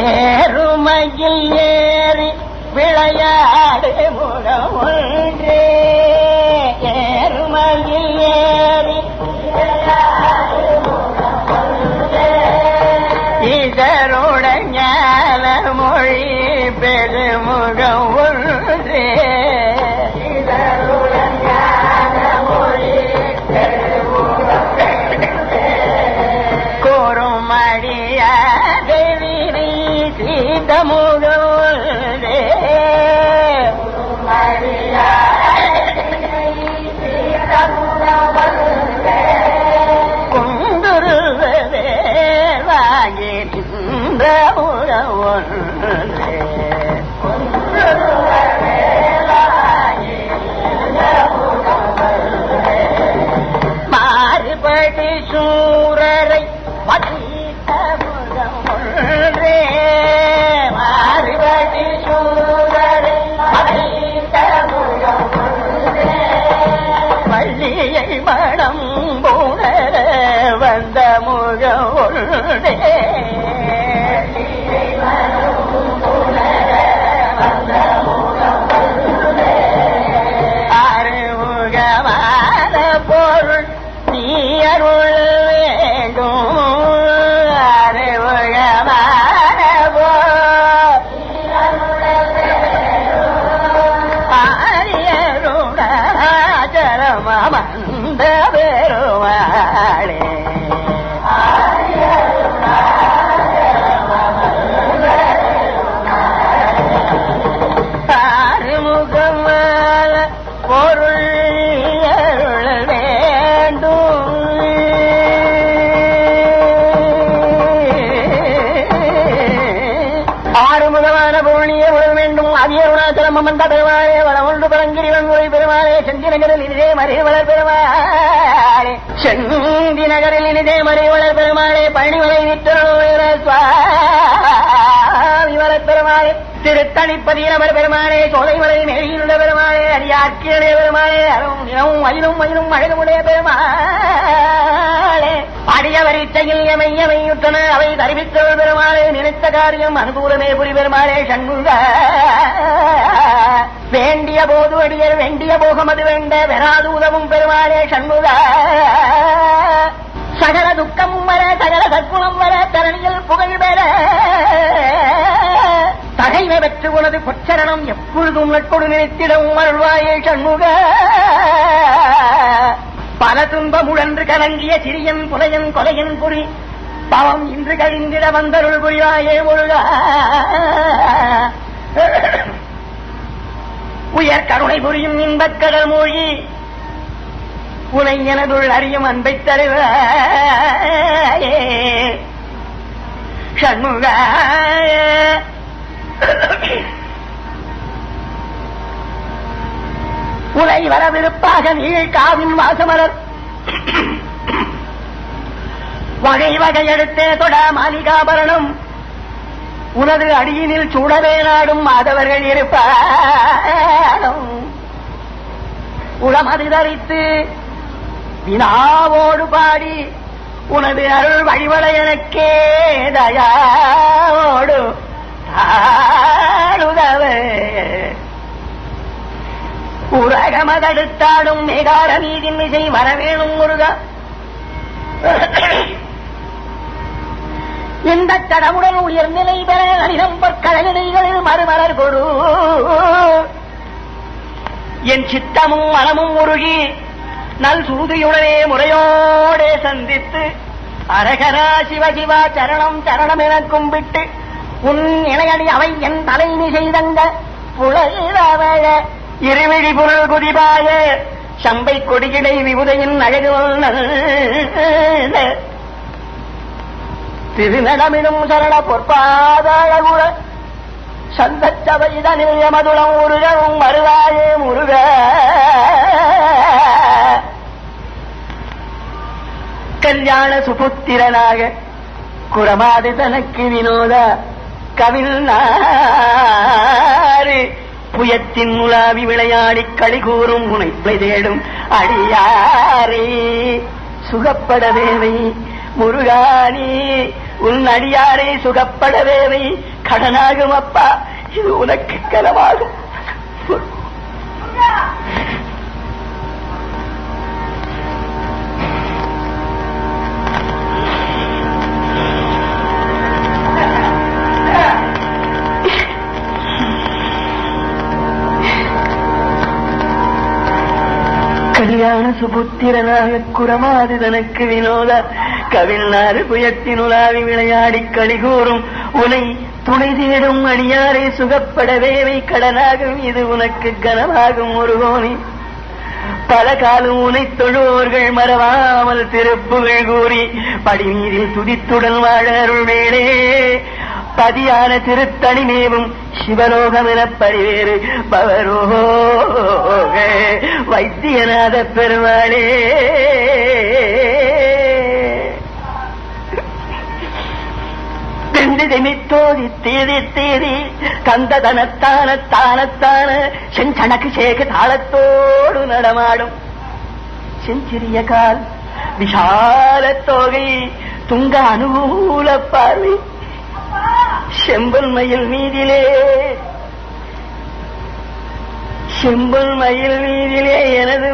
ஏறுமையில் ஏறி விளையாடு முகம் ஒன்றே. ஏறுமையில் ஏறி இதருடன் ஞான மொழி பெருமுகம் పరితముగోడే பள்ளியை மனம் போனர வந்த முகம் அதியருணாச்சலம் அமர்ந்த பெருமாளே வளமுண்டு பழங்கிரிவன் வன்முறை பெருமாளே செந்தி நகரில் இனிதே மறைவளர் பெருமாளே. செந்தி நகரில் இனிதே மறைவளர் பெருமாளே பழனிமலை திருத்தணிப்பதியில் திருத்தணிப்பதியமர் பெருமானே சோலைமலை மேலியில் உள்ள பெருமானே அடியாக்கிய பெருமானே அரும் நிலவும் மயிலும் மயிலும் அழகுமுடைய பெருமாளே. அடியவர் இச்சையில் எமையமையுற்றன அவை தருவித்தவள் பெருமாளே நினைத்த காரியம் அனுகூலமே புரி பெருமாளே சண்முக. வேண்டிய போது அடியர் வேண்டிய போகம் அது வேண்ட வெறாது உதவும் பெருமாளே சண்முக. சகல துக்கம் வர சகல சற்குணம் வர தரணியில் புகழ் பெற. தகைமை பெற்று உனது பொச்சரணம் எப்பொழுதும் நட்பொடு நினைத்திடவும் அருள்வாயே சண்முக. பல துன்பமுழன்று கலங்கிய சிறியன் புலையன் கொலையன் புரி பாவம் இன்று கழிந்திட வந்தருள் புரிவாயே ஒழுகா. உயர் கருணை புரியும் இன்பக் கடல் மூழ்கி உனை எனதுள் அறியும் அன்பை தருவாயே. சண்முக. உலை வரவிருப்பாக நீள் காவின் வாசமலர். வகை வகை எடுத்தே தொட மாளிகாபரணம். உனது அடியினில் சூடவே நாடும் மாதவர்கள் இருப்பாரும். உளமது தரித்து வினாவோடு பாடி உனது அருள் வழிவட எனக்கே தயாவோடு தாழுதவே உலகமதடுத்தாடும் மேகார நீதின் இசை வரவேணும் முருகா. இந்த கடவுடன் உயர்நிலை பெற அனிதம் பொற்கழனிகளில் மறுமலர் கொடு. என் சித்தமும் மனமும் உருகி நல் சூதியுடனே முறையோடே சந்தித்து அரகரா சிவசிவா சரணம் சரணம் என கும்பிட்டு உன் இணையடி அவை என் தலைமை செய்தங்க புலழ இருவிழி பொருள் குதிபாய சம்பை கொடியிடை விபுதையின் அழகு திருநடமிடும் சரண பொற்பாதாழகுல சந்தச்சபைதனில் எமதுளம் உருகவும் மருகாயே முருக. கல்யாண சுபுத்திரனாக குரமாது தனக்கு வினோத கவில் நாறு. புயத்தின் உலாவி விளையாடி களி கூறும் முனைப்பை தேடும் அடியாரே. சுகப்பட தேவை முருகானி. உன் அடியாரை சுகப்பட தேவை கடனாகும் அப்பா இது உனக்கு கனவாகும். கல்யாண சுபுத்திரனாக குரமாது தனக்கு வினோத கவிழ்நாறு புயத்தினுலாவி விளையாடி கழிகூறும் உனை துணை தேடும் அடியாரை சுகப்பட வேவை கடனாகும். இது உனக்கு கனமாகும் ஒருகோனி பல காலம் உனை தொழுவோர்கள் மறவாமல் திருப்புகள் கூறி படிநீரில் துதித்துடன் வாழ அருள் பதியான திருத்தணி மேவும் சிவலோகம் என பரிவேறு பவரோ. வைத்தியநாத பெருமாளே. தெந்து திமித்தோதி தீதி தீதி தந்த தனத்தான தானத்தான செஞ்சனக்கு சேக தாளத்தோடு நடமாடும். செஞ்சிறிய கால் விஷால தோகை துங்க அனுகூல பார்வை. செம்பல் மயில் மீதிலே செம்பல் மயில் மீதிலே எனது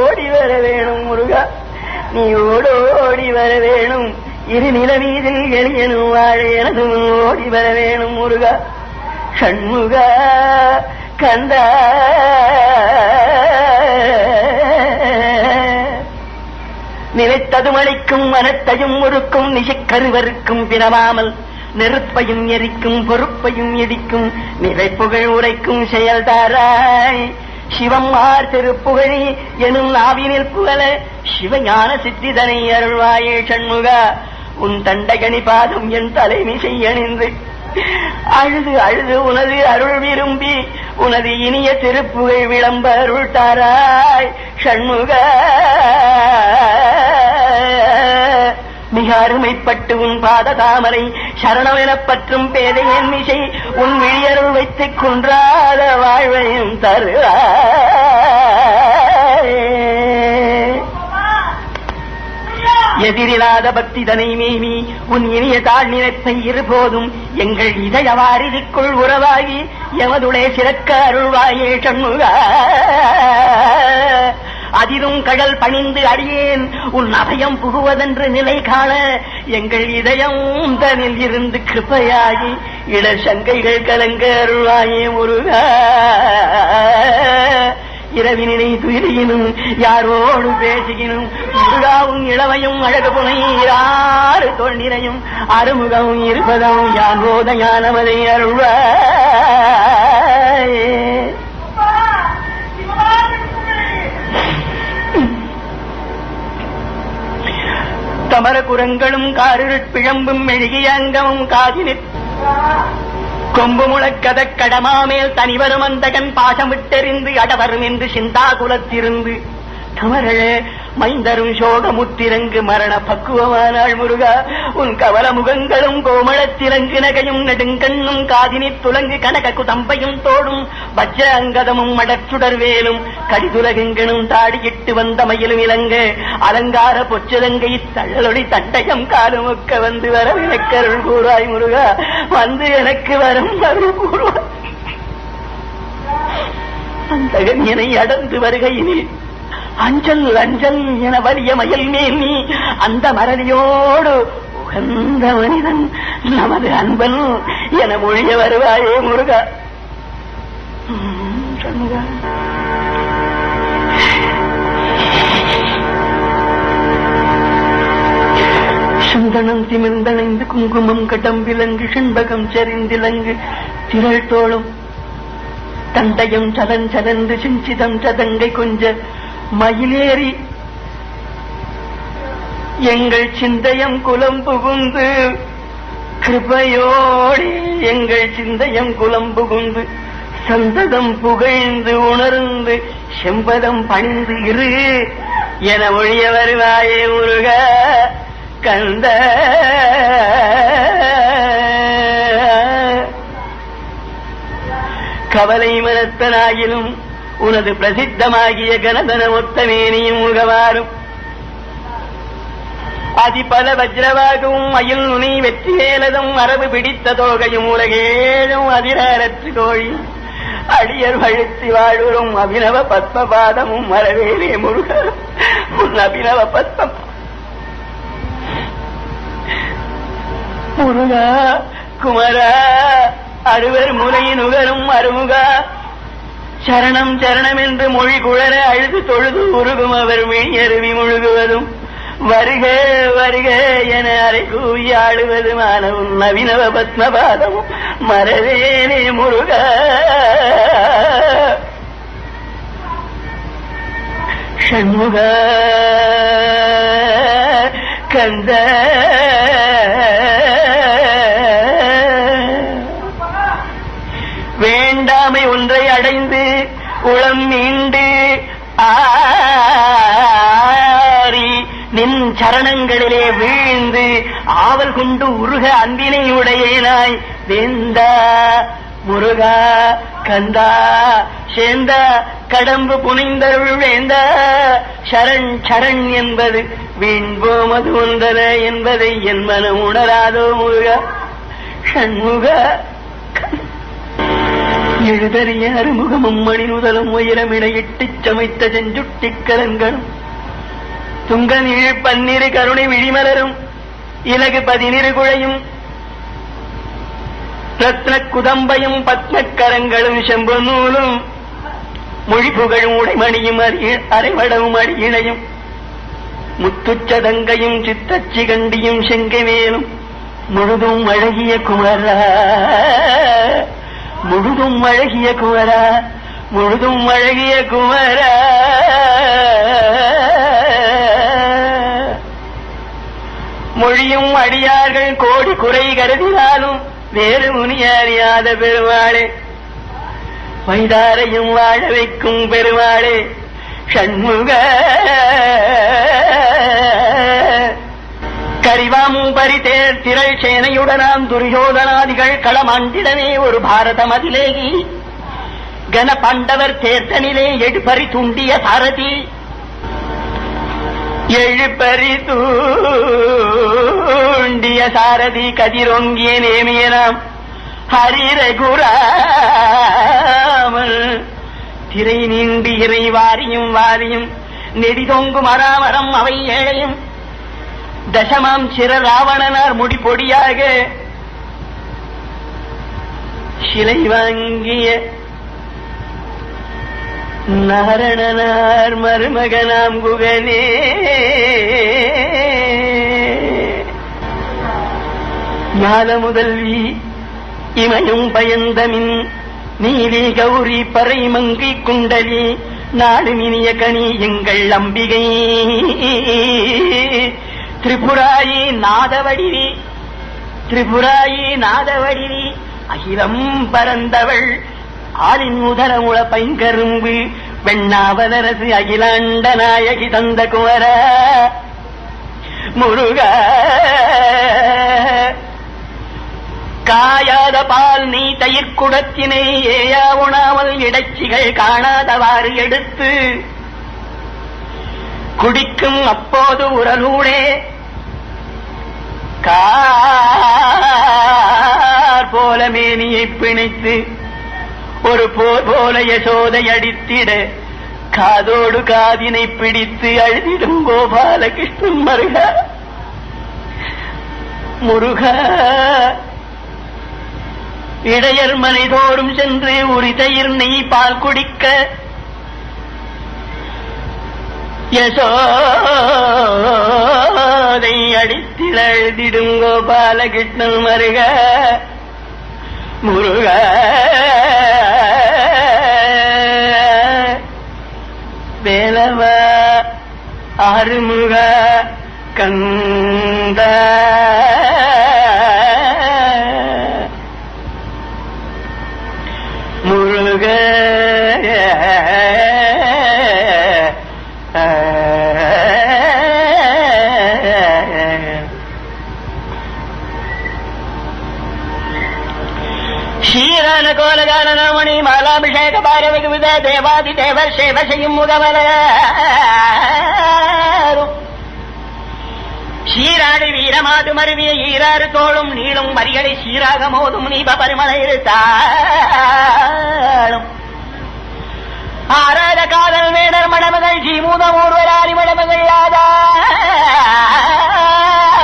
ஓடி வர வேணும் முருகா. நீ ஓடு ஓடி வர வேணும். இரு நிலவீதில் எளியனும் வாழ எனது ஓடி வர வேணும் முருகா. சண்முக கந்த. நினைத்ததும் அளிக்கும் மனத்தையும் முறுக்கும் நிசைக்கருவருக்கும் பிறவாமல் நெருப்பையும் எரிக்கும் பொறுப்பையும் இடிக்கும் நிறைப்புகழ் உரைக்கும் செயல்தாராய் சிவம் ஆர் திருப்புகழி எனும் நாவினில் புகழ சிவஞான சித்திதனை அருள்வாயே சண்முகா. உன் தண்டகனி பாதம் என் தலைமிசை அணிந்து அழுது அழுது உனது அருள் விரும்பி உனது இனிய திருப்புகழ் விளம்ப அருள் தாராய் சண்முக. அருமைப்பட்டு உன் பாத தாமரை சரணம் எனப் பற்றும் பேதையன் மிசை உன் விழியருள் வைத்துக் குன்றாத வாழ்வையும் தருவாய். எதிரில்லாத பக்திதனை மேமி உன் இனிய தாழ் நினைப்பை இருபோதும் எங்கள் இதய வாரிதிக்குள் உறவாகி எமதுடைய சிறக்க அருள்வாயே சண்முகா. கடல் பணிந்து அடியேன். உன் அபயம் புகுவதென்று நிலை காண எங்கள் இதயம் தனில் இருந்து கிருப்பையாகி இட சங்கைகள் கலங்க அருள்வாயே முருகா. இரவினை துயிலினும் யாரோடு பேசுகினும் முருகாவும் இளவையும் அழகு புனையாறு தொண்டினையும் அறுமுகமும் இருப்பதும் யான் போத அருள்வாயே. தமர குரங்களும் காரிருட் பிழம்பும் மெழுகிய அங்கமும் காதினிற். கொம்பு முழக்கத கடமாமேல் தனிவரும் அந்தகன் பாசமிட்டெறிந்து அடவரும் என்று சிந்தா குலத்திருந்து. கமரழ மைந்தரும் சோகமுத்திரங்கு மரண பக்குவமானாள் முருகா. உன் கவல முகங்களும் கோமளத்திலங்கு நகையும் நெடுங்கண்ணும் காதினி துலங்கு கனக குதம்பையும் தோடும். வஜ்ர அங்கதமும் மடச்சுடர் வேலும் கடிதுலகெங்கனும் தாடியிட்டு வந்த மயிலும் இலங்க. அலங்கார பொச்சுலங்கை தள்ளலொடி தண்டகம் காலமுக்க வந்து வர எனக்கருள் கூறாய் முருகா. வந்து எனக்கு வரும் அருள் கூறுவாய். அந்தகன் என்னை அடர்ந்து வருகையினில் அஞ்சல் அஞ்சல் என வலிய மயில் மேல் நீ அந்த மரணியோடு உகந்த மனிதன் நமது அன்பன் என மொழிய வருவாயே முருகா. சண்முகா. சந்தனம் திமிர்ந்தணைந்து குங்குமம் கடம்பிலங்கு செண்பகம் செறிந்திலங்கு திரள் தோளும் தண்டயம் சலன் சலந்து சிஞ்சிதம் சதங்கை கொஞ்ச மயிலேறி. எங்கள் சிந்தயம் குலம் புகுந்து கிருபையோடி எங்கள் சிந்தயம் குலம் புகுந்து சந்ததம் புகழ்ந்து உணர்ந்து செம்பதம் பணிந்து இரு என ஒழிய வருவாயே முருக கந்த. கவலை மனத்தனாயிலும் உனது பிரசித்தமாகிய கணதன ஒத்தமேனியும் முகவாரும் அதிபல வஜ்ரவாகவும் மயில் நுனி வெற்றிவேலதும் மரபு பிடித்த தோகையும் உலகேழும் அதிரற்று கோழி. அடியர் வழுத்தி வாழ்வரும் அபினவ பத்மபாதமும் மரவேலே முருகரும் உன் அபினவ பத்மம். முருகா குமரா அறுவர் முலையின் உகரும் அருமுகா சரணம் சரணம் என்று மொழி குழற அழுது தொழுது உருகும் அவர் விழியருவி முழுகுவதும். வருக வருக என அரை கூவி ஆளுவதுமான உன் நவீனவ பத்மபாதமும். மரவேனே முருக. ஷண்முக கந்த சரணங்களிலே வீழ்ந்து ஆவல் கொண்டு உருக அன்பினை உடையனாய். வேந்தா முருகா கந்தா சேந்த கடம்பு புனைந்தருள் வேந்த. சரண் சரண் என்பது வீண்போம் அது ஒன்றன என்பதை என் மனம் உணராதோ முருகா? ஷண்முக எழுதறிய அறுமுகமும் மணிநுதலும் உயரமிடையிட்டுச் சமைத்த செஞ்சுட்டிக் கலங்களும் துங்க பன்னிரு கருணை விழிமலரும். இலகு பதினிரு குழையும். ரத்ன குதம்பையும் பத்மக்கரங்களும் செம்பு நூலும். மொழி புகழும் உடைமணியும் அரைவடவும் அடியிணையும் முத்துச்சதங்கையும் சித்தச்சி கண்டியும் செங்கவேலும். முழுதும் அழகிய குமரா. முழுதும் அழகிய குமரா. முழுதும் அழகிய குமரா. மொழியும் அடியார்கள் கோடி குறை கருதினாலும் வேறு முனியறியாத பெருமாளே. வைதாரையும் வாழ வைக்கும் பெருமாளே. ஷண்முக கரிவாமும் பரிதேர் திரள் சேனையுடனாம் துரியோதனாதிகள் களமாண்டிடனே ஒரு பாரதம் அதிலேகி கன பாண்டவர் தேர்தனிலே எடுபறி துண்டிய சாரதி எழுப்பறி தூண்டிய சாரதி கதிரொங்கிய நேமியனாம். ஹரிரகுராமல் திரை நீண்டு இறை வாரியும் வாரியும் நெடிதொங்கும் அராமரம் அவை ஏழையும். தசமாம் சிற ராவணனார் முடி பொடியாக. சிலை வாங்கிய நாரணனார் மருமகனாம் குகனே. ஞான முதல்வி இமயும் பயந்தமின் நீலி கௌரி பறை மங்கை குண்டலி. நாடு மினிய கனி எங்கள் அம்பிகை. திரிபுராயி நாதவடிவி. திரிபுராயி நாதவடிவி. அகிலம் பரந்தவள் ஆளின் முதலமுள பைங்கரும்பு வெண்ணாவதரசு அகிலாண்ட நாயகி தந்த குமர முருக காயாத பால் நீ தயிர்க்குடத்தினை ஏயா உணாமல் இடைச்சிகள் காணாதவாறு எடுத்து குடிக்கும் அப்போது உரலூடே. கார் போல மேனியை பிணைத்து ஒரு போர் போல யசோதை அடித்திட காதோடு காதினை பிடித்து அழுதிடும் கோபாலகிருஷ்ணன் மருக. முருக. இடையர் மனைதோறும் சென்று உரிதயிர் நெய் பால் குடிக்க. யசோதை அடித்தில் அழுதிடும் கோபாலகிருஷ்ணன் மருக. முருகா. அருமுக கந்த ക്ഷീരാന കോലകാലനമണി മാലാഭിഷേക പാരവിവിധ ദേവാദി ദേവർ ശിവശയും മുഖമല சீராடு வீரமாது மருவிய ஈராறு தோளும் நீளும் வரிகளை சீராக மோதும் நீப பரிமள இருத்தாளும் ஆராத காதல் வேடர் மடமகள் ஜீமூதம் ஒருவராரி மடமகள்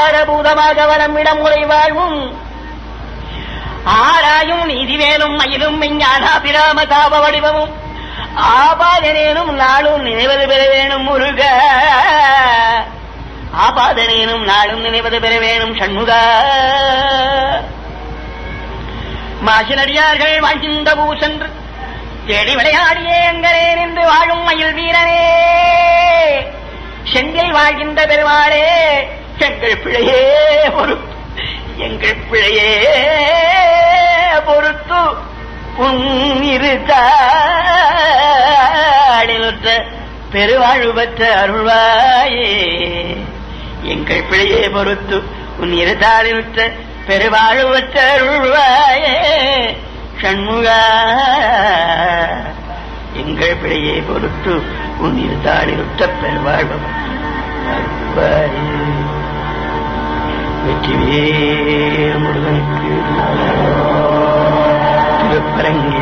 ஆதாரபூதமாக வளம் இடம் முறை வாழ்வும் ஆராயும் நீதிவேலும் மயிலும் மெஞ்ஞானா பிராம தாப வடிவமும். ஆபாதனேனும் நாளும் நினைவது பெற வேணும் முருக. ஆபாதனேனும் நாளும் நினைவது பெற வேணும் சண்முக. மாசிலடியார்கள் வாழ்கின்ற பூசென்று தேடி விளையாடியே எங்கரே நின்று வாழும் மயில் வீரனே. செந்தில் வாழ்கின்ற பெருமாளே எங்கள் பிழையே பொறுப்பு எங்கள் பிழையே பொறுத்து உன் இருத்தாடிலுற்ற பெருவாழ்வு பெற்ற அருள்வாயே. எங்கள் பிழையே பொறுத்து உன் இருத்தாடிலுற்ற பெருவாழ்வு பெற்ற அருள்வாயே. சண்முகா எங்கள் பிழையை பொறுத்து உன் இருத்தாடிலுற்ற பெருவாழ்வு அருள்வாயே. வெற்றிவே முருகனுக்கு. திருப்பரங்கீரனுக்கு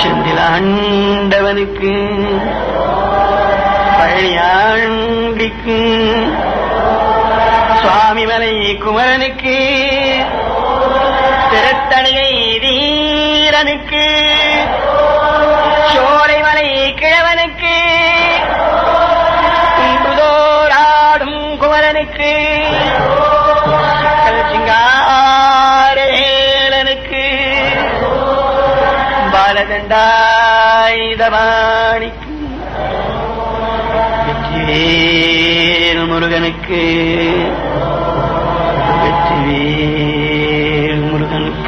செந்திலாண்டவனுக்கு. பழனியாண்டிக்கு. சுவாமிமலை குமரனுக்கு. திருத்தணிகை வீரனுக்கு.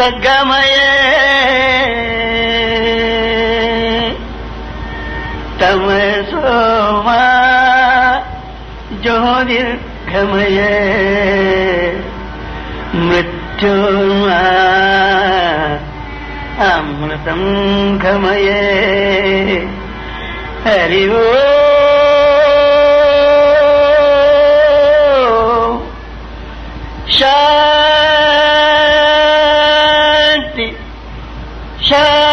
சகமயே தம சோமா ஜோதிர்கமயே மிருத்யோமா அமிர்தம் கமயே ஹரிவோ شاء